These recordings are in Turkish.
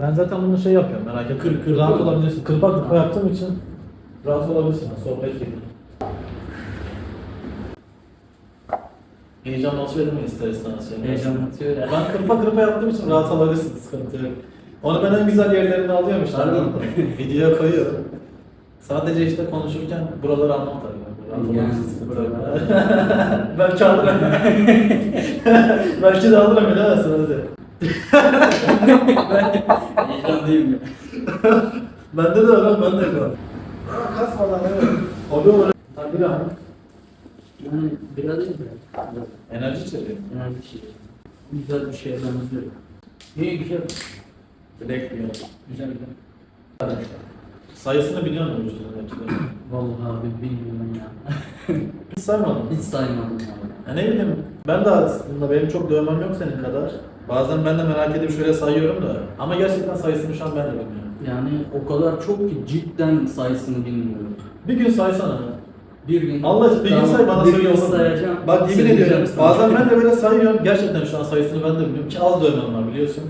Ben zaten bunu şey yapıyorum merak etme. Kır- kır- rahat kır. olabilirsin. Kırpa kırpa yaptığım için rahat olabilirsin. Sohbet gibi. Heyecan olsa öyle mi ister istemez? şey? Heyecanlatıyor ya. Ben kırpa kırpa yaptığım için rahat olabilirsin. Sıkıntı yok. Onu ben en güzel yerlerinde alıyorum işte. Anladın mı? Videoya koyuyorum. Sadece işte konuşurken buraları anlam tabii. Rahat Yani Belki alırım. Belki de alırım bilemezsin hadi. Heyecanlıyım ya. Bende de var, ben de var. Kasmadan evet. Abi olur. Tabii ama. Yani biraz değil mi? Enerji içeriyor. Bir şey. Güzel bir şeye benziyor. İyi güzel. Bekliyor. Güzel güzel. Sayısını biliyor musun ucuzundakilerin? Vallahi abi bilmiyorum ya. Hiç saymadım. Hiç saymadım abi. Ya ne bileyim, ben de aslında benim çok dövmem yok senin kadar. Bazen ben de merak edip şöyle sayıyorum da. Ama gerçekten sayısını şu an ben de bilmiyorum. Yani o kadar çok ki cidden sayısını bilmiyorum. Bir gün saysana. Bir gün... Allah bir gün say bana bir söyle gün olur mu? sayacağım. Bak yemin söyleyeceğim ediyorum sana. bazen ben de böyle sayıyorum. Gerçekten şu an sayısını ben de bilmiyorum ki az dövmem var biliyorsun.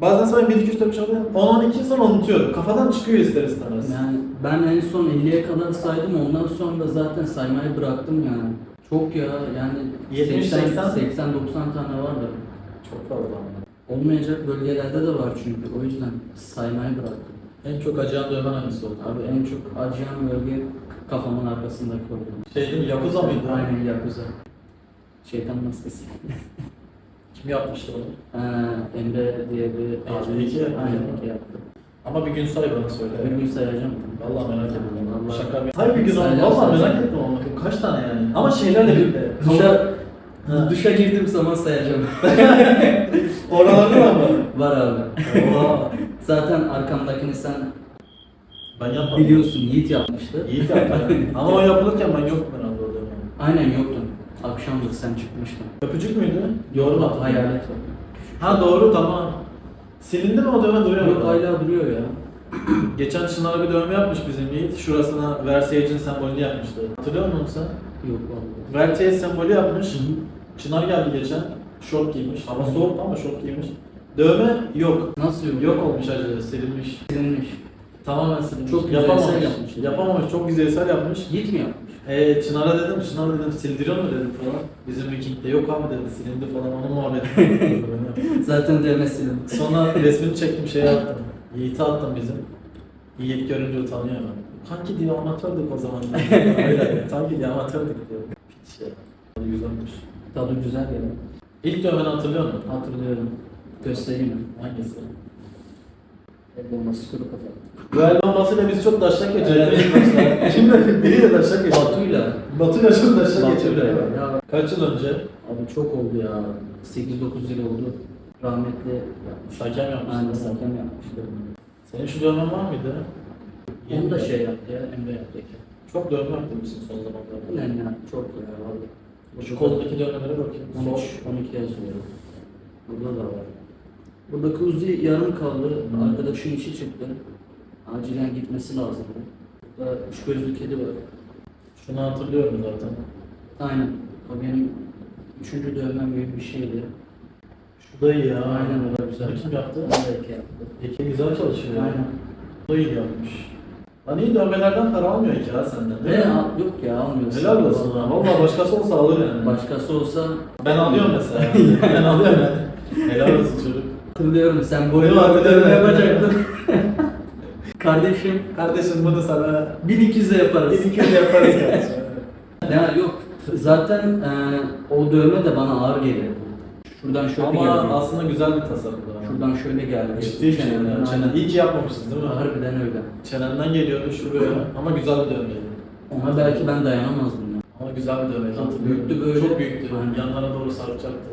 Bazen sayıyorum 1 2 3 4 5 6 10 12 sonra unutuyorum. Kafadan çıkıyor ister istemez. Yani ben en son 50'ye kadar saydım ondan sonra da zaten saymayı bıraktım yani. Çok ya yani 70, 80 80 80 90 tane vardır. Çok fazla. Olmayacak bölgelerde de var çünkü o yüzden saymayı bıraktım. En çok acıyan dövmen hangisi oldu? Abi en çok acıyan bölge kafamın arkasındaki oldu. Şey değil mi? Yakuza mıydı? Aynen Yakuza. Şeytan maskesi. Kim yapmıştı onu? Ee, Emre diye bir abi. iki yaptı. Aynen iki yaptı. Ama bir gün say bana söyle. Bir gün sayacağım. Vallahi merak ettim. Vallahi. Şaka bir. Hayır bir gün. Sayacağım, Vallahi merak ettim bakayım kaç tane yani. Ama şeylerle birlikte. Duşa, Ha. duşa girdiğim zaman sayacağım. Oralarda da mı? Var abi. Zaten arkamdakini sen Ben yapmadım. biliyorsun Yiğit yapmıştı. İyi yaptı. Ama o yapılırken ben yoktum herhalde orada. Aynen yoktun. Akşamdır sen çıkmıştın. Öpücük müydü? Yorma hayalet var. Ha doğru tamam. Silindi mi o dövme duruyor mu? Yok hala duruyor ya. Geçen Çınar'a bir dövme yapmış bizim Yiğit. Şurasına Versace'in sembolünü yapmıştı. Hatırlıyor musun sen? Yok vallahi. Versace sembolü yapmış. Çınar geldi geçen. Şort giymiş. Hava soğuk ama şort giymiş. Dövme yok. Nasıl yok? Yok olmuş acı, silinmiş. Silinmiş. Tamamen silinmiş. Çok güzel yapamamış. eser yapmış. Yapamamış, çok güzel eser yapmış. Yiğit mi yapmış? Ee, Çınar'a dedim, Çınar dedim sildiriyor mu dedim falan. Bizim Viking'de yok abi dedi, silindi falan, onun muhabbeti. Zaten dövme silinmiş. Sonra resmini çektim, şeye attım. Yiğit'e attım bizim. Yiğit görünce utanıyor hemen. Kanki diyor amatördük o zaman. Öyle, sanki diyor amatördük diyor. Ya. Yüz olmuş. Tadı güzel ya. İlk dövmeni hatırlıyor musun? Hatırlıyorum. Göstereyim mi? Hangisi? El bombası kuru kafa. Duel bombasıyla biz çok daşlak geçirdik. Şimdi biriyle daşlak geçirdik. Batu'yla. Batu'yla çok daşlak geçirdik. Ya. Kaç yıl önce? Abi çok oldu ya. 8-9 yıl oldu. Rahmetli yapmış. Sakem yapmıştı. Aynen sakem yapmıştı. Senin şu dövmen var mıydı? Onu da şey yaptı ya, Emre yaptı ki. Çok dövme yaptırmışsın son zamanlarda. Yani ya, çok ya vallahi. Şu koldaki dövmelere bakayım. 13, 12 yazıyor. Burada da var. Buradaki Uzi yarım kaldı. Hı. Arkadaşın işi çıktı. Acilen gitmesi lazım. Burada üç gözlü kedi var. Şunu hatırlıyorum zaten. Aynen. O benim üçüncü dövmem gibi bir şeydi. Şu da iyi ya. Aynen o da güzel. Kim yaptı? İki yaptı. Eki güzel çalışıyor. Aynen. Bu da iyi yapmış. Lan iyi dövmelerden para almıyor ki ha senden değil mi? al- yok ya almıyorsun. Helal olsun ha. Valla başkası olsa alır yani. Başkası olsa Ben alıyorum mesela. ben alıyorum yani. Helal olsun çocuk. hatırlıyorum sen Değil mi? var dövme Hatırlıyorum. yapacaktın. Kardeşim Kardeşim bunu sana 1200'e yaparız. 1200 yaparız kardeşim. Ya yok zaten e, o dövme de bana ağır geliyor. Şuradan şöyle Ama geldi. aslında güzel bir tasarım da. Şuradan şöyle geldi. Ciddi bir şey. Çenen. İyi ki yapmamışsın değil mi? Harbiden öyle. Çenenden geliyordu şuraya ama güzel bir dövmeydi. Ona belki ben dayanamazdım ya. Ama güzel bir dövmeydi. Çok hatırlıyorum. büyüktü böyle. Çok büyüktü. Aynen. Yanlara doğru sarkacaktı.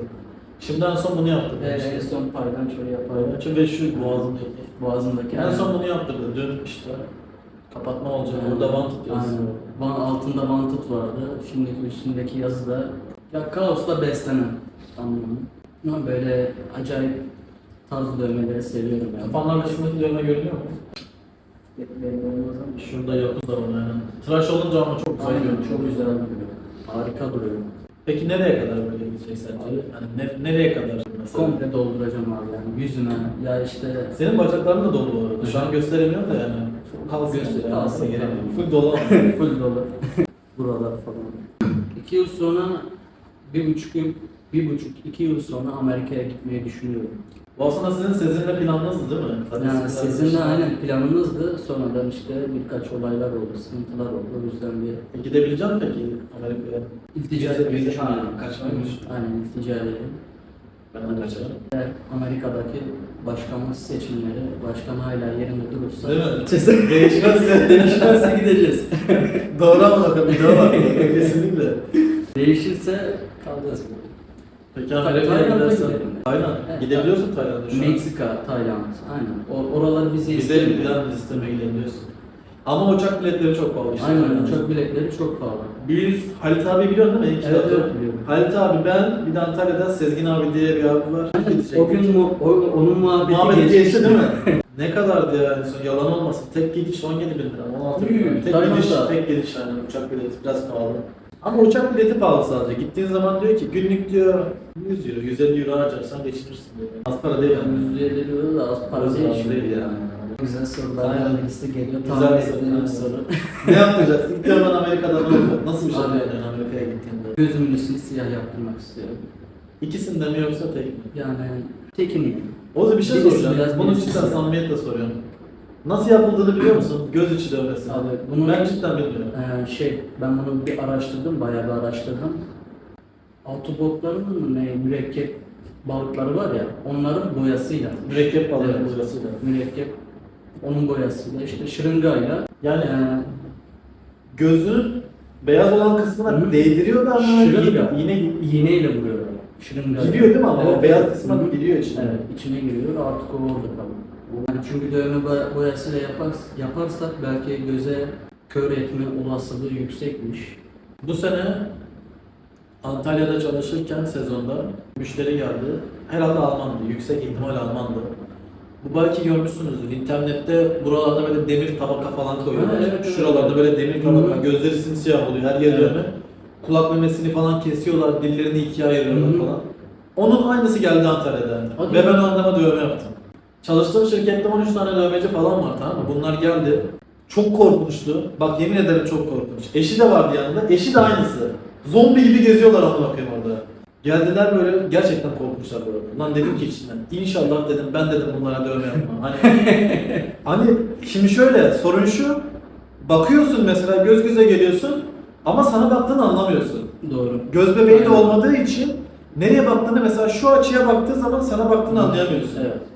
Şimdi en son bunu yaptı. Ve en son paydan şöyle yapardım. Çünkü şu boğazındaki. Boğazımdaki. En son bunu yaptırdı. Dün işte kapatma olacak. Burada bant tutuyoruz. Aynen. Van, altında vantut vardı. Şimdiki üstündeki yazı da ya kaosla beslenen anlamı. Ama böyle acayip tarz dövmeleri seviyorum yani. Kafanın arkasındaki dövme görünüyor mu? Belli olmaz ama Şurada yapı da var yani. Tıraş olunca ama çok güzel Aynen görünüyor. çok güzel duruyor. Harika duruyor. Peki nereye kadar böyle gidecek sence? Hani ne- nereye kadar mesela? Komple dolduracağım abi yani yüzüme ya işte Senin bacakların da dolu bu arada. Şu an gösteremiyorum da yani. Kalsın Göster- işte. kalsın. Kalsın gerek yok. Full dolu ama. full dolu. Buralar falan. iki yıl sonra bir buçuk yıl bir buçuk iki yıl sonra Amerika'ya gitmeyi düşünüyorum. Bu aslında sizin sizinle planınızdı değil mi? Hadi Yani sizin sizinle aynen planımızdı. Sonradan işte birkaç olaylar oldu, sıkıntılar oldu. O yüzden bir Gidebilecek misin peki Amerika'ya? iltica Vize- etmeyi vize- düşünüyorum. ha, kaçmaymış. Aynen iltica edelim. Ben de kaçarım. Eğer Amerika'daki başkanlık seçimleri, başkan hala yerinde durursa Değil mi? Değişmezse. değişmezse gideceğiz. Doğru ama bir daha var. Kesinlikle. Değişirse kalacağız. Peki Tayland'a gidersen. gidelim. Tayland. Evet, Gidebiliyorsun Tayland'a şu an. Meksika, Tayland, aynen. O, oraları bize Bize istemiyor. plan istemeye gidebiliyorsun. Ama uçak biletleri çok pahalı işte. Aynen, uçak biletleri çok pahalı. Biz Halit abi biliyorsun değil mi? İlk Evet, kitapta. evet, biliyorum. Halit abi ben bir de Antalya'da Sezgin abi diye bir abi var. O gün mu, o, onun muhabbeti, geçmişti. geçti değil mi? ne kadardı ya en son yalan olmasın. Tek gidiş 17 bin lira, 16 bin lira. Tek gidiş, tek gidiş yani uçak bileti biraz pahalı. Ama uçak bileti pahalı sadece. Gittiğin zaman diyor ki günlük diyor 100 euro, 150 euro harcarsan geçinirsin diyor. Az para değil yani. %50 lira da az para Az değil. az şimdi değil yani. Güzel sorular Aynen. birisi geliyor. Güzel Tahmin bir soru, aynen. bir soru. ne yapacaksın? İlk ben Amerika'da ne olacak? Nasıl bir şey Abi. yani Amerika'ya gittiğinde? Gözümün içini siyah yaptırmak istiyorum. İkisinde mi yoksa tek mi? Yani tekini. O zaman bir şey Birisi soracağım. biraz, Bunu birisi cidden siyah. samimiyetle soruyorum. Nasıl yapıldığını biliyor musun? Göz içi dövmesi. Abi bunu Ben cidden bilmiyorum. Ee, şey ben bunu bir araştırdım, bayağı bir araştırdım. Autobotların mı ne mürekkep balıkları var ya, onların boyasıyla. Mürekkep balığı Evet. boyasıyla. Mürekkep onun boyasıyla işte şırıngayla Yani yani gözün beyaz olan kısmına Hı. değdiriyor da ama Şırınga. yine, yine iğneyle vuruyorlar. Şırınga. Giriyor değil mi ama o Evet, beyaz evet. kısma Hı hı. giriyor içine. Evet, içine giriyor artık o orada kalıyor. Yani çünkü dövme boya- boyasıyla yapars, yaparsak belki göze kör etme olasılığı yüksekmiş. Bu sene Antalya'da çalışırken sezonda müşteri geldi. Herhalde Almandı. Yüksek ihtimal Almandı. Bu belki görmüşsünüzdür. İnternette buralarda böyle demir tabaka falan koyuyorlar. Evet, evet. Şuralarda böyle demir tabaka, Hı hı. gözleri simsiyah oluyor. Her yer Evet. Kulak memesini falan kesiyorlar, dillerini ikiye ayırıyorlar falan. Onun aynısı geldi Antalya'da. Hadi Ve ben o adama dövme yaptım. Çalıştığım şirkette 13 tane dövmeci falan var tamam mı? Bunlar geldi. Çok korkunçtu. Bak yemin ederim çok korkunç. Eşi de vardı yanında. Eşi de aynısı. Zombi gibi geziyorlar amına koyayım orada. Geldiler böyle gerçekten korkmuşlar böyle. Lan dedim ki içinden. İnşallah dedim ben dedim bunlara dövme yapmam. Hani hani şimdi şöyle sorun şu. Bakıyorsun mesela göz göze geliyorsun ama sana baktığını anlamıyorsun. Doğru. Göz bebeği de olmadığı için nereye baktığını mesela şu açıya baktığı zaman sana baktığını anlayamıyorsun. Evet.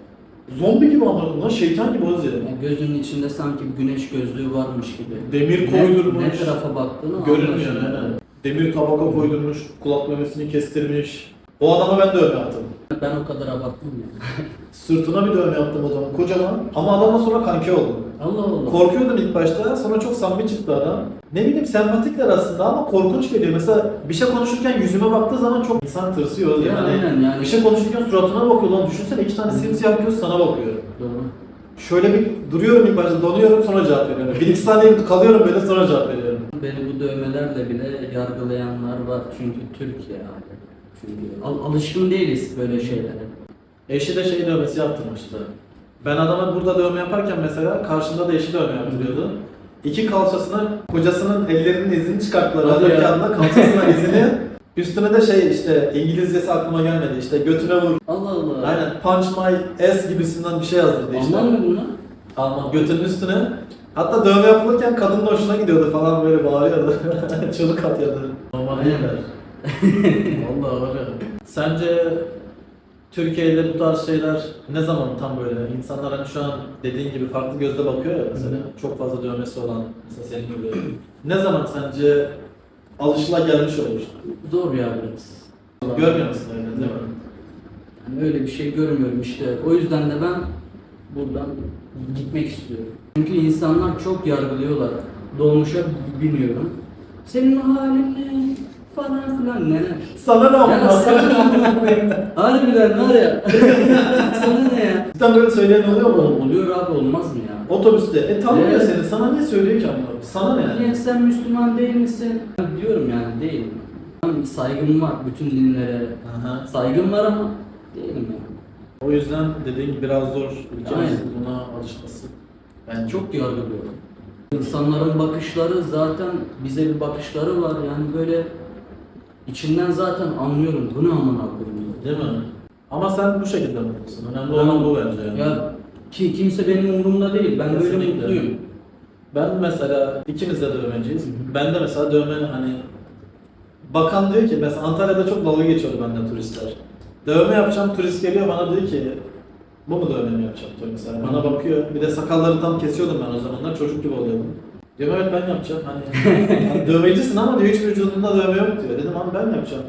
Zombi gibi lan şeytan gibi Ozi. Yani gözünün içinde sanki bir güneş gözlüğü varmış gibi. Demir Ne- koydurmuş. Ne, tarafa baktığını Görünmüyor anlaşılıyor. Demir tabaka koydurmuş, kulak memesini kestirmiş. O adama ben dövme yaptım. Ben o kadar abarttım ya. Sırtına bir dövme yaptım o zaman kocaman. Ama adamla sonra kanki oldum. Allah Allah. Korkuyordum ilk başta, sonra çok samimi çıktı adam. Ne bileyim sempatikler aslında ama korkunç geliyor. Mesela bir şey konuşurken yüzüme baktığı zaman çok insan tırsıyor. Ya, Yani, aynen yani. Bir şey konuşurken suratına bakıyor lan düşünsene iki tane simsiyah göz sana bakıyor. Doğru. Şöyle bir duruyorum ilk başta donuyorum sonra cevap veriyorum. Bir iki saniye kalıyorum böyle sonra cevap veriyorum. Beni bu dövmelerle bile yargılayanlar var çünkü Türkiye abi. Çünkü al- alışkın değiliz böyle şeylere. Eşi de şey dövmesi yaptırmıştı. Ben adama burada dövme yaparken mesela karşımda da eşi dövme yaptırıyordu. İki kalçasına kocasının ellerinin izini çıkarttılar. Hadi Radyo ya. kağıdına kalçasına izini. Üstüne de şey işte İngilizcesi aklıma gelmedi işte götüne vur. Allah Allah. Aynen punch my ass gibisinden bir şey yazdırdı işte. Alman mı bunlar? Alman götünün üstüne. Hatta dövme yapılırken kadının hoşuna gidiyordu falan böyle bağırıyordu. Çığlık atıyordu. Normal Aynen. değiller. Vallahi öyle. Sence Türkiye'de bu tarz şeyler ne zaman tam böyle insanlar hani şu an dediğin gibi farklı gözle bakıyor ya mesela çok fazla dövmesi olan mesela senin gibi ne zaman sence alışılagelmiş olur? Zor ya biraz. Görmüyor musun öyle değil mi? Yani öyle bir şey görmüyorum işte. O yüzden de ben buradan gitmek istiyorum. Çünkü insanlar çok yargılıyorlar. Dolmuşa biniyorum. Senin halin ne? Falan filan neler. Sana ne Ya yapıyor? sana Harbiden var ya. sana ne ya? Cidden böyle söyleyen oluyor mu? Oluyor abi olmaz mı ya? Otobüste. E tanımıyor Evet. seni. Sana niye söylüyor ki ama? Sana ne yani? Niye sen Müslüman değil misin? Diyorum yani değilim. Saygım var bütün dinlere. Aha. Saygım var ama değilim yani. O yüzden dediğin gibi biraz zor ülkemizin Aynen. buna alışması. Ben Çok yargılıyorum. İnsanların bakışları zaten bize bir bakışları var yani böyle içinden zaten anlıyorum bu ne amına koyayım. Değil mi? Ama sen bu şekilde mutlusun. Önemli olan bu bence yani. Ya ki kimse benim umurumda değil. Ben böyle Kesinlikle. mutluyum. Ben mesela ikimiz de dövmeciyiz. Ben de mesela dövme hani bakan diyor ki mesela Antalya'da çok dalga geçiyordu benden turistler. Dövme yapacağım turist geliyor bana diyor ki bu mu dövme mi yapacağım diyor mesela. Bana bakıyor. Bir de sakalları tam kesiyordum ben o zamanlar. Çocuk gibi oluyordum. Diyorum evet ben yapacağım. Hani, hani dövmecisin ama diyor hiç vücudunda dövme yok diyor. Dedim abi ben yapacağım.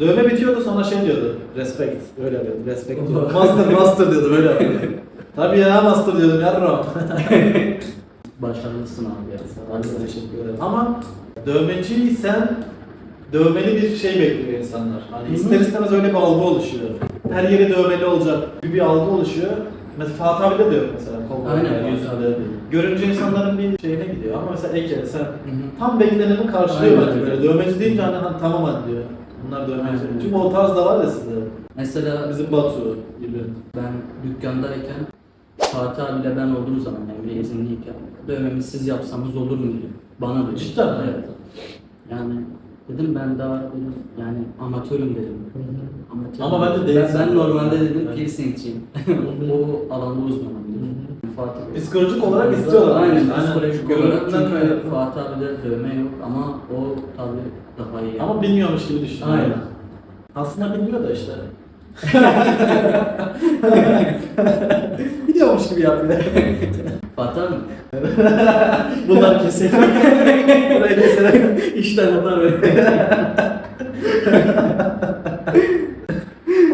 Dövme bitiyordu sonra şey diyordu. Respect. Öyle yapıyordu. Respect diyordu. Master master diyordu böyle yapıyordu. Tabii ya master diyordum yarram. Başarılısın abi ya. Ben de teşekkür ederim. Ama dövmeciysen dövmeli bir şey bekliyor insanlar. Hani ister istemez öyle bir algı oluşuyor. Her yeri dövmeli olacak gibi bir algı oluşuyor. Mesela Fatih abi de yok mesela kollarında, Aynen, yüzünde. Görünce insanların bir şeyine gidiyor ama mesela Eke sen tam bekleneni karşılıyor Aynen bence öyle. böyle. Dövmeci deyince hani, hani tamam hadi diyor. Bunlar dövmeci. Aynen. Çünkü o tarz da var ya sizde. Mesela Bizim Batu gibi. ben dükkandayken Fatih abiyle ben olduğum zaman Emre izinliyken dövmemi siz yapsanız olur mu diyor. Bana dedi. Cidden mi? Evet. Yani dedim ben daha dedim, yani amatörüm dedim. Amatörüm. Ama ben, değilsin. ben normalde dedim Evet. piercingçiyim. o alanda uzmanım dedim. Fatih Bey. Psikolojik olarak istiyorlar. Aynen Aynen. psikolojik olarak çünkü. Fatih abi'de dövme yok ama o tabii daha iyi. Ama bilmiyormuş gibi düşünüyor. Aynen. Aslında bilmiyor da işte. Biliyormuş gibi yapıyor. Fatih abi Bunlar kesin. Buraya kesin. işten atar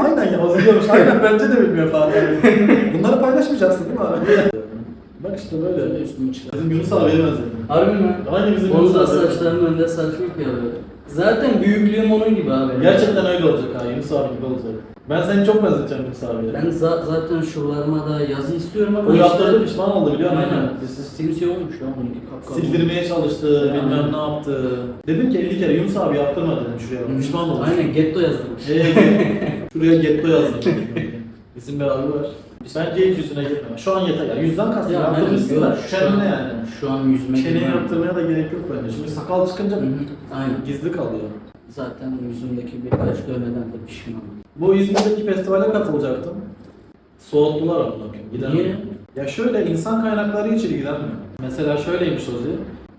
Aynen ya o biliyormuş. Aynen bence de bilmiyor Fatih abi. Bunları paylaşmayacaksın değil mi abi? Bak işte böyle. Üstümü çıkar. Bizim Yunus abiye benzedim. Harbi mi? Aynı bizim Onun Yunus da abi. saçlarının önünde saç yok ya böyle. Zaten büyüklüğüm onun gibi abi. Gerçekten öyle olacak ha. Yunus abi gibi olacak. Ben seni çok benzeteceğim Yunus abiye. Ben za- zaten şuralarıma da yazı istiyorum ama O yaptırdı pişman oldu biliyor musun? Aynen. Simsiyah olmuş ya bununki kapkara. Sildirmeye çalıştı, Aynen. bilmem ne yaptı. Dedim ki 50 kere Yunus abi yaptırma dedim şuraya bak. Pişman oldum. Aynen getto yazdırmış. Ee, şuraya getto yazdım. İsim bir abi var. Bence hiç yüzüne girme. Şu an yeter ya. Yüzden kastım. Ya, Yaptırmışsın da çenene yani. Şu an yüzüme Çeneye girmem. yaptırmaya da gerek yok bence. Çünkü sakal çıkınca Hı hı, Aynen. gizli kalıyor. Zaten yüzümdeki birkaç dövmeden de pişmanım. Bu İzmir'deki festivale katılacaktım. Soğuttular onu bakayım. Niye? Ya şöyle insan kaynakları hiç ilgilenmiyor. Mesela şöyleymiş Ozi.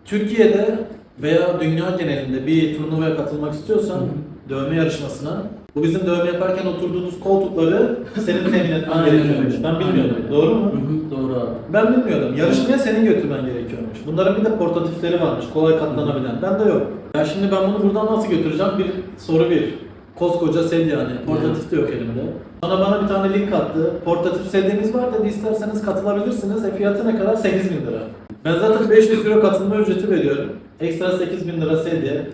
Türkiye'de veya dünya genelinde bir turnuvaya katılmak istiyorsan hı. dövme yarışmasına bu bizim dövme yaparken oturduğunuz koltukları senin temin etmen gerekiyormuş. Ben bilmiyordum. Doğru mu? Doğru abi. Ben bilmiyordum. Yarışmaya senin götürmen gerekiyormuş. Bunların bir de portatifleri varmış. Kolay katlanabilen. Ben de yok. Ya şimdi ben bunu buradan nasıl götüreceğim? Bir soru bir. Koskoca sed yani. Portatif de yok elimde. Sonra bana bir tane link attı. Portatif sedyeniz var dedi. isterseniz katılabilirsiniz. E fiyatı ne kadar? 8000 lira. Ben zaten 500 euro katılma ücreti veriyorum. Ekstra 8000 lira sedye.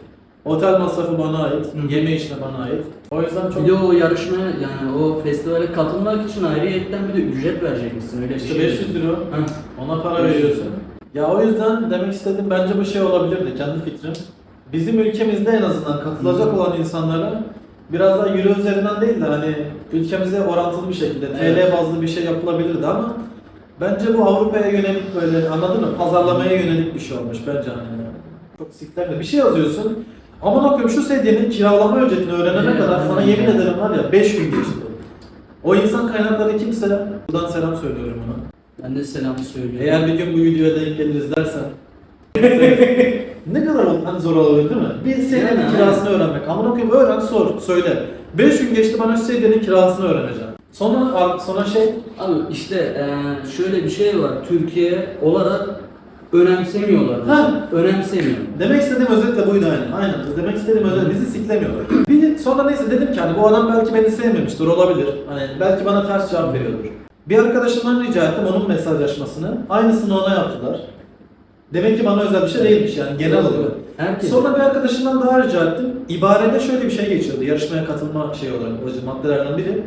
Otel masrafı bana ait. Hı. Yeme içme bana ait. O yüzden çok... Bir de o yarışmaya yani o festivale katılmak için ayrıyetten bir de ücret vereceksin öyle bir İşte şey. 500 euro. Ha. Ona para veriyorsun. Ya o yüzden demek istediğim bence bu şey olabilirdi kendi fikrim. Bizim ülkemizde en azından katılacak olan insanlara biraz daha euro üzerinden değil de hani ülkemize orantılı bir şekilde Evet. TL bazlı bir şey yapılabilirdi ama bence bu Avrupa'ya yönelik böyle anladın mı? Pazarlamaya yönelik bir şey olmuş bence hani. Çok siklerle bir şey yazıyorsun. Aman okuyum şu sedyenin kiralama ücretini öğrenene kadar sana yemin ederim var ya 5 gün geçti. O insan kaynakları kimse buradan selam söylüyorum ona. Ben de selam söylüyorum. Eğer bir gün bu videoya denk geliriz dersen ne kadar hani zor olabilir değil mi? Bir senenin Yani, kirasını öğrenmek. Amına koyayım öğren sor söyle. 5 gün geçti bana şu senenin kirasını öğreneceğim. Sonra sonra şey Abi işte eee, şöyle bir şey var. Türkiye olarak önemsemiyorlar. Ha. Önemsemiyor. demek istediğim özet de buydu aynen. Aynen. Demek istediğim özet bizi siklemiyorlar. Bir sonra neyse dedim ki hani bu adam belki beni sevmemiştir olabilir. Hani belki bana ters cevap veriyordur. Bir arkadaşımdan rica ettim onun mesajlaşmasını. Aynısını ona yaptılar. Demek ki bana özel bir şey değilmiş yani genel olarak. Herkes. Sonra bir arkadaşımdan daha rica ettim. İbarede şöyle bir şey geçiyordu. Yarışmaya katılma şey olarak maddelerden biri.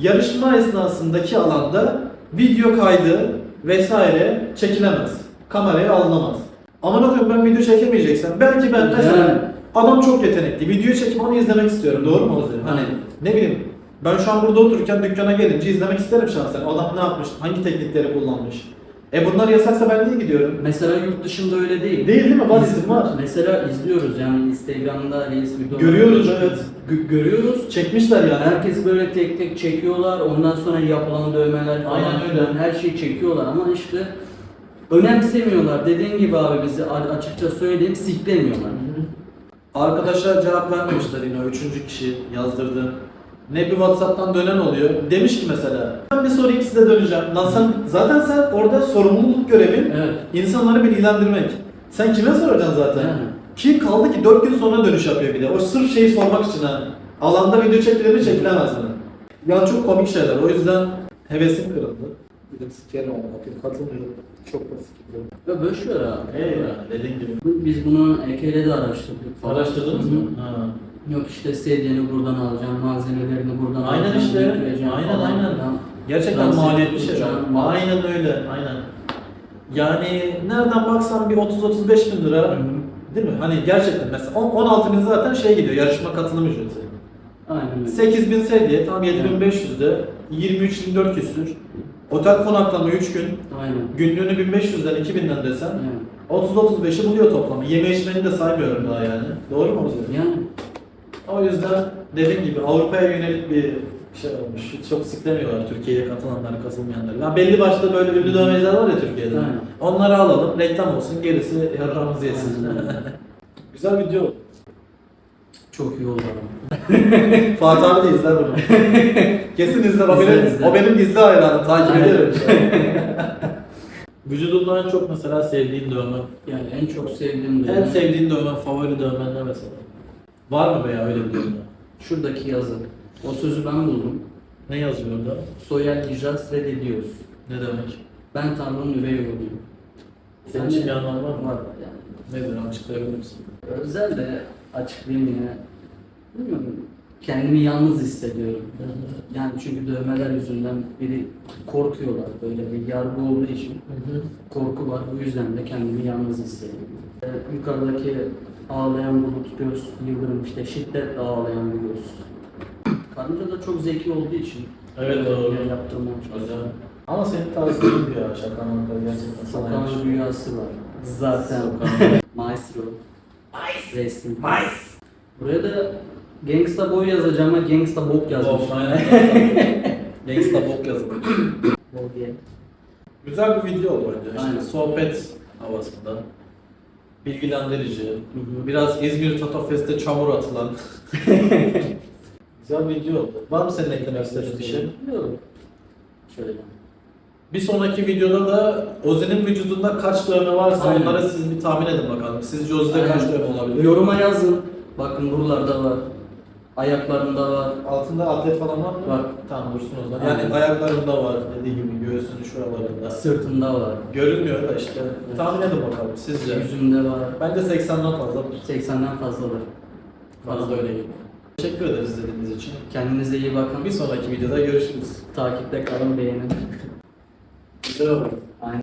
Yarışma esnasındaki alanda video kaydı vesaire çekilemez. Kameraya alınamaz. Aman okuyum ben video çekemeyeceksem belki ben mesela Yani. Adam çok yetenekli. Videoyu çekip onu izlemek istiyorum. Doğru mu Ozi? Hani ne bileyim ben şu an burada otururken dükkana gelince izlemek isterim şahsen. Adam ne yapmış, hangi teknikleri kullanmış. E bunlar yasaksa ben niye gidiyorum? Mesela yurt dışında öyle değil. Değil değil mi? Var İz- isim var. Mesela izliyoruz yani Instagram'da Reels videoları. Görüyoruz, evet. Gö- görüyoruz. Çekmişler yani. Herkes böyle tek tek çekiyorlar. Ondan sonra yapılan dövmeler falan Aynen öyle. her şeyi çekiyorlar ama işte önemsemiyorlar. Dediğin gibi abi bizi açıkça söyleyeyim siklemiyorlar. Arkadaşa cevap vermemişler yine üçüncü kişi yazdırdı. Ne bir Whatsapp'tan dönen oluyor. Demiş ki mesela ben bir sorayım size döneceğim. Lan sen zaten sen orada sorumluluk görevin Evet. insanları bilgilendirmek. Sen kime soracaksın zaten? Yani. Kim kaldı ki 4 gün sonra dönüş yapıyor bir de. O sırf şeyi sormak için ha. Alanda video çekilir mi çekilemez mi? Ya çok komik şeyler. O yüzden hevesim kırıldı. Dedim sikerim onu bakayım katılmıyorum. Çok basit. Ya boş ver abi. Eyvallah dediğin gibi. Biz bunu Eke'yle de araştırdık. falan. Araştırdınız Hı mı? Ha. Yok işte sedyeni buradan alacağım, malzemelerini buradan Aynen alacağım, işte. götüreceğim Aynen, falan aynen. filan. Gerçekten Transit maliyetli şeyler. tutacağım. Aynen öyle. Aynen. Yani nereden baksan bir 30-35 bin lira Hı hı. değil mi? Hani gerçekten mesela on- 16 bin zaten şey gidiyor yarışma katılım ücreti. Aynen öyle. 8 bin sedye tam 7500'de 23-24 küsür. Otel konaklama 3 gün. Aynen. Günlüğünü 1500'den 2000'den desen Yani. 30-35'i buluyor toplamı. Yeme içmeni de saymıyorum daha yani. Doğru mu Ozi? yani. O yüzden dediğim gibi Avrupa'ya yönelik bir şey olmuş. Hiç çok siklemiyorlar Türkiye'ye katılanları, katılmayanları. Ya belli başta böyle ünlü dövmeciler var ya Türkiye'de. Aynen. Onları alalım, reklam olsun, gerisi yarrağımızı yesin. Aynen. Güzel video. oldu. Çok iyi oldu ama. Fatih abi de izler bunu. Kesin izler. O benim, izler. o benim gizli hayranım. Takip ederim. Vücudunda en çok mesela sevdiğin dövme. Yani en çok sevdiğim de En sevdiğin dövme, favori dövmen ne mesela? Var mı veya öyle bir dövme? şuradaki yazı. O sözü ben buldum. Ne yazıyor orada? Soyal icras reddediyoruz. Ne demek? Ben Tanrı'nın üvey oğluyum. Senin için bir anlamı var mı? Var yani. Nedir açıklayabilir misin? Özel de açıklayayım yine. Bilmiyorum. Kendimi yalnız hissediyorum. Yani çünkü dövmeler yüzünden biri korkuyorlar böyle bir yargı olduğu için korku var. Bu yüzden de kendimi yalnız hissediyorum. Ee, yukarıdaki ağlayan bulut göz, yıldırım işte şiddetle ağlayan bir göz. Karınca da çok zeki olduğu için Evet, doğru. böyle yaptırmam çok Güzel. Ama senin değil ya şaka maka gerçekten sana Sokağın yakışıyor. rüyası var. Zaten. Sokağın- Maestro. Resmi. Buraya da Gangsta Boy yazacağım ama Gangsta Bok yazmış. Aynen. Gangsta bok yazılmış. Bok diye. Güzel bir video oldu bence. İşte Aynen. sohbet havasında. Bilgilendirici. hı. Biraz İzmir Tato Fest'te çamur atılan. Güzel bir video oldu. Var mı senin eklemek istediğin bir şey? Yok. Şöyle. Bir sonraki videoda da Ozi'nin vücudunda kaç dövme varsa Aynen. onları siz bir tahmin edin bakalım. Sizce Ozi'de Aynen. kaç dövme olabilir? Yoruma yazın. Bakın buralarda var. Ayaklarında var. Altında atlet falan var mı? Var. Tamam dursun o zaman. Yani Aynen. ayaklarında var dediği gibi göğsünün şuralarında. Sırtında var. Görünmüyor da işte. Tahmin edin bakalım sizce. Yüzünde var. Bence 80'den fazladır. 80'den fazla var. Bana da öyle geliyor. Teşekkür ederiz izlediğiniz için. Kendinize iyi bakın. Bir sonraki videoda görüşürüz. Takipte kalın beğenin. 这个